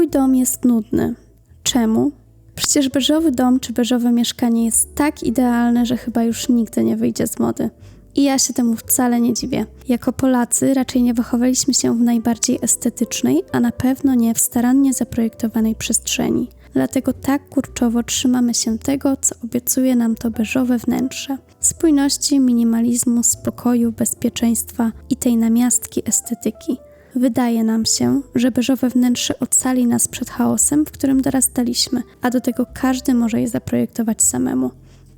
Twój dom jest nudny. Czemu? Przecież beżowy dom czy beżowe mieszkanie jest tak idealne, że chyba już nigdy nie wyjdzie z mody. I ja się temu wcale nie dziwię. Jako Polacy raczej nie wychowaliśmy się w najbardziej estetycznej, a na pewno nie w starannie zaprojektowanej przestrzeni. Dlatego tak kurczowo trzymamy się tego, co obiecuje nam to beżowe wnętrze. Spójności, minimalizmu, spokoju, bezpieczeństwa i tej namiastki estetyki. Wydaje nam się, że beżowe wnętrze ocali nas przed chaosem, w którym dorastaliśmy, a do tego każdy może je zaprojektować samemu.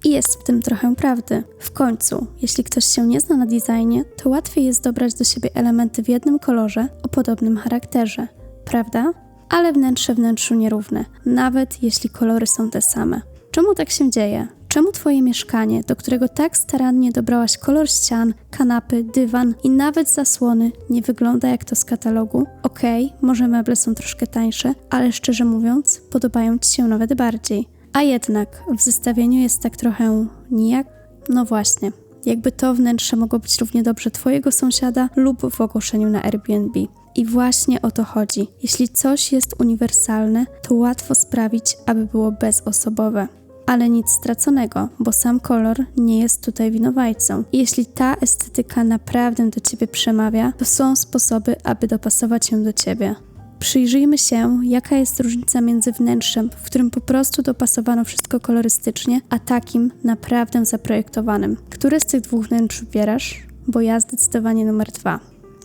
I jest w tym trochę prawdy. W końcu, jeśli ktoś się nie zna na designie, to łatwiej jest dobrać do siebie elementy w jednym kolorze o podobnym charakterze, prawda? Ale wnętrze wnętrzu nierówne, nawet jeśli kolory są te same. Czemu tak się dzieje? Czemu Twoje mieszkanie, do którego tak starannie dobrałaś kolor ścian, kanapy, dywan i nawet zasłony, nie wygląda jak to z katalogu? Okej, okay, może meble są troszkę tańsze, ale szczerze mówiąc, podobają Ci się nawet bardziej. A jednak w zestawieniu jest tak trochę nijak. No właśnie, jakby to wnętrze mogło być równie dobrze Twojego sąsiada lub w ogłoszeniu na Airbnb. I właśnie o to chodzi. Jeśli coś jest uniwersalne, to łatwo sprawić, aby było bezosobowe. Ale nic straconego, bo sam kolor nie jest tutaj winowajcą. Jeśli ta estetyka naprawdę do ciebie przemawia, to są sposoby, aby dopasować ją do ciebie. Przyjrzyjmy się, jaka jest różnica między wnętrzem, w którym po prostu dopasowano wszystko kolorystycznie, a takim naprawdę zaprojektowanym. Które z tych dwóch wnętrz wybierasz? Bo ja zdecydowanie numer dwa.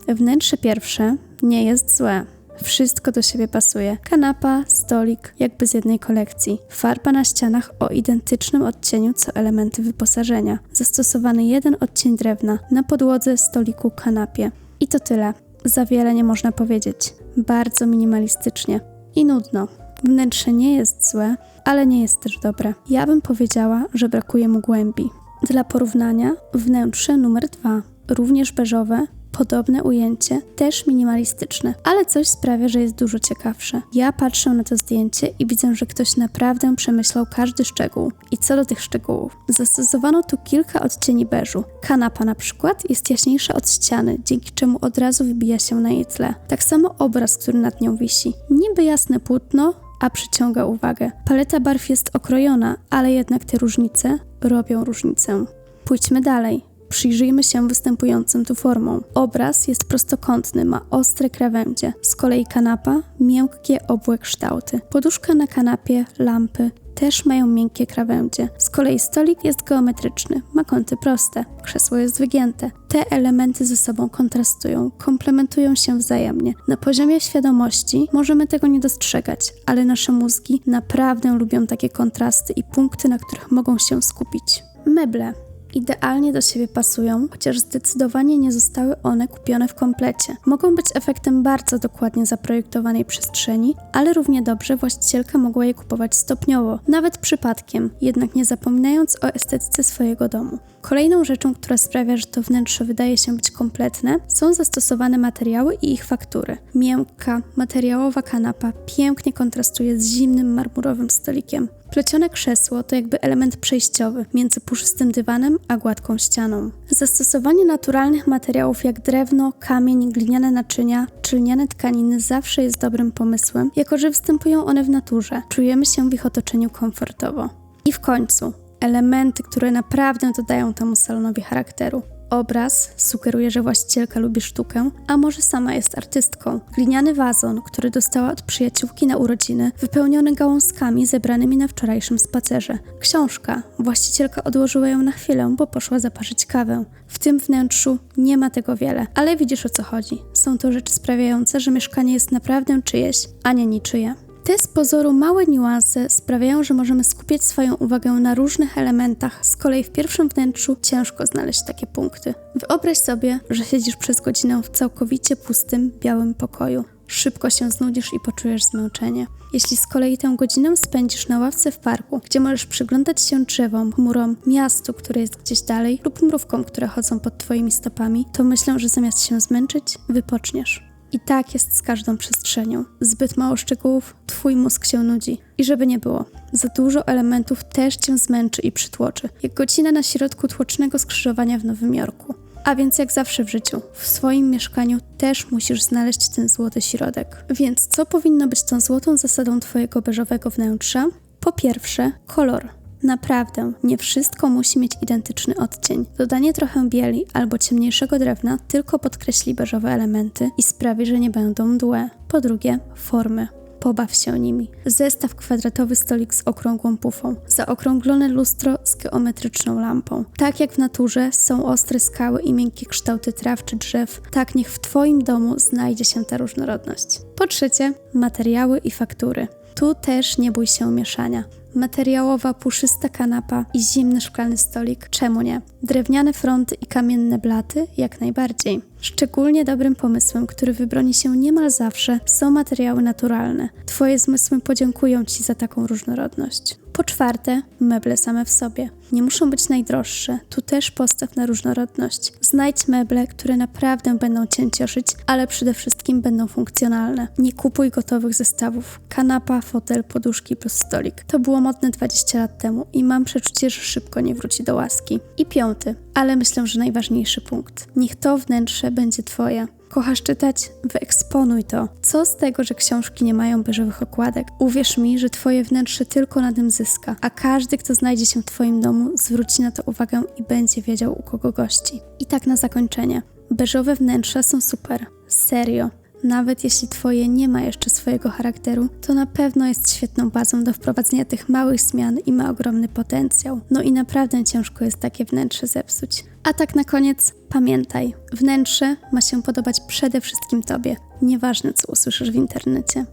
Wnętrze pierwsze nie jest złe. Wszystko do siebie pasuje. Kanapa, stolik, jakby z jednej kolekcji. Farba na ścianach o identycznym odcieniu co elementy wyposażenia. Zastosowany jeden odcień drewna na podłodze, stoliku, kanapie. I to tyle. Za wiele nie można powiedzieć. Bardzo minimalistycznie. I nudno. Wnętrze nie jest złe, ale nie jest też dobre. Ja bym powiedziała, że brakuje mu głębi. Dla porównania, wnętrze numer dwa, również beżowe, Podobne ujęcie, też minimalistyczne, ale coś sprawia, że jest dużo ciekawsze. Ja patrzę na to zdjęcie i widzę, że ktoś naprawdę przemyślał każdy szczegół. I co do tych szczegółów? Zastosowano tu kilka odcieni beżu. Kanapa na przykład jest jaśniejsza od ściany, dzięki czemu od razu wybija się na jej tle. Tak samo obraz, który nad nią wisi. Niby jasne płótno, a przyciąga uwagę. Paleta barw jest okrojona, ale jednak te różnice robią różnicę. Pójdźmy dalej. Przyjrzyjmy się występującym tu formom. Obraz jest prostokątny, ma ostre krawędzie. Z kolei kanapa miękkie obłe kształty. Poduszka na kanapie, lampy też mają miękkie krawędzie. Z kolei stolik jest geometryczny, ma kąty proste, krzesło jest wygięte. Te elementy ze sobą kontrastują, komplementują się wzajemnie. Na poziomie świadomości możemy tego nie dostrzegać, ale nasze mózgi naprawdę lubią takie kontrasty i punkty, na których mogą się skupić. Meble idealnie do siebie pasują, chociaż zdecydowanie nie zostały one kupione w komplecie. Mogą być efektem bardzo dokładnie zaprojektowanej przestrzeni, ale równie dobrze właścicielka mogła je kupować stopniowo, nawet przypadkiem, jednak nie zapominając o estetyce swojego domu. Kolejną rzeczą, która sprawia, że to wnętrze wydaje się być kompletne, są zastosowane materiały i ich faktury. Miękka, materiałowa kanapa pięknie kontrastuje z zimnym marmurowym stolikiem. Plecione krzesło to jakby element przejściowy między puszystym dywanem a gładką ścianą. Zastosowanie naturalnych materiałów jak drewno, kamień, gliniane naczynia czy lniane tkaniny zawsze jest dobrym pomysłem, jako że występują one w naturze. Czujemy się w ich otoczeniu komfortowo. I w końcu, elementy, które naprawdę dodają temu salonowi charakteru. Obraz sugeruje, że właścicielka lubi sztukę, a może sama jest artystką. Gliniany wazon, który dostała od przyjaciółki na urodziny, wypełniony gałązkami zebranymi na wczorajszym spacerze. Książka. Właścicielka odłożyła ją na chwilę, bo poszła zaparzyć kawę. W tym wnętrzu nie ma tego wiele, ale widzisz o co chodzi. Są to rzeczy sprawiające, że mieszkanie jest naprawdę czyjeś, a nie niczyje. Te z pozoru małe niuanse sprawiają, że możemy skupiać swoją uwagę na różnych elementach, z kolei w pierwszym wnętrzu ciężko znaleźć takie punkty. Wyobraź sobie, że siedzisz przez godzinę w całkowicie pustym, białym pokoju. Szybko się znudzisz i poczujesz zmęczenie. Jeśli z kolei tę godzinę spędzisz na ławce w parku, gdzie możesz przyglądać się drzewom, chmurom, miastu, które jest gdzieś dalej, lub mrówkom, które chodzą pod Twoimi stopami, to myślę, że zamiast się zmęczyć, wypoczniesz. I tak jest z każdą przestrzenią. Zbyt mało szczegółów, twój mózg się nudzi. I żeby nie było, za dużo elementów też cię zmęczy i przytłoczy, jak godzina na środku tłocznego skrzyżowania w Nowym Jorku. A więc jak zawsze w życiu, w swoim mieszkaniu też musisz znaleźć ten złoty środek. Więc co powinno być tą złotą zasadą twojego beżowego wnętrza? Po pierwsze, kolor. Naprawdę, nie wszystko musi mieć identyczny odcień. Dodanie trochę bieli albo ciemniejszego drewna tylko podkreśli beżowe elementy i sprawi, że nie będą mdłe. Po drugie, formy. Pobaw się nimi. Zestaw kwadratowy stolik z okrągłą pufą. Zaokrąglone lustro z geometryczną lampą. Tak jak w naturze są ostre skały i miękkie kształty traw czy drzew, tak niech w Twoim domu znajdzie się ta różnorodność. Po trzecie, materiały i faktury. Tu też nie bój się mieszania. Materiałowa, puszysta kanapa i zimny szklany stolik, czemu nie? Drewniane fronty i kamienne blaty, jak najbardziej. Szczególnie dobrym pomysłem, który wybroni się niemal zawsze, są materiały naturalne. Twoje zmysły podziękują Ci za taką różnorodność. Po czwarte, meble same w sobie. Nie muszą być najdroższe, tu też postaw na różnorodność. Znajdź meble, które naprawdę będą Cię cieszyć, ale przede wszystkim będą funkcjonalne. Nie kupuj gotowych zestawów. Kanapa, fotel, poduszki plus stolik. To było modne 20 lat temu i mam przeczucie, że szybko nie wróci do łaski. I piąty, ale myślę, że najważniejszy punkt. Niech to wnętrze będzie Twoje. Kochasz czytać? Wyeksponuj to. Co z tego, że książki nie mają beżowych okładek? Uwierz mi, że Twoje wnętrze tylko na tym zyska, a każdy, kto znajdzie się w Twoim domu, zwróci na to uwagę i będzie wiedział, u kogo gości. I tak na zakończenie. Beżowe wnętrza są super. Serio. Nawet jeśli Twoje nie ma jeszcze swojego charakteru, to na pewno jest świetną bazą do wprowadzenia tych małych zmian i ma ogromny potencjał. No i naprawdę ciężko jest takie wnętrze zepsuć. A tak na koniec, pamiętaj, wnętrze ma się podobać przede wszystkim Tobie, nieważne co usłyszysz w internecie.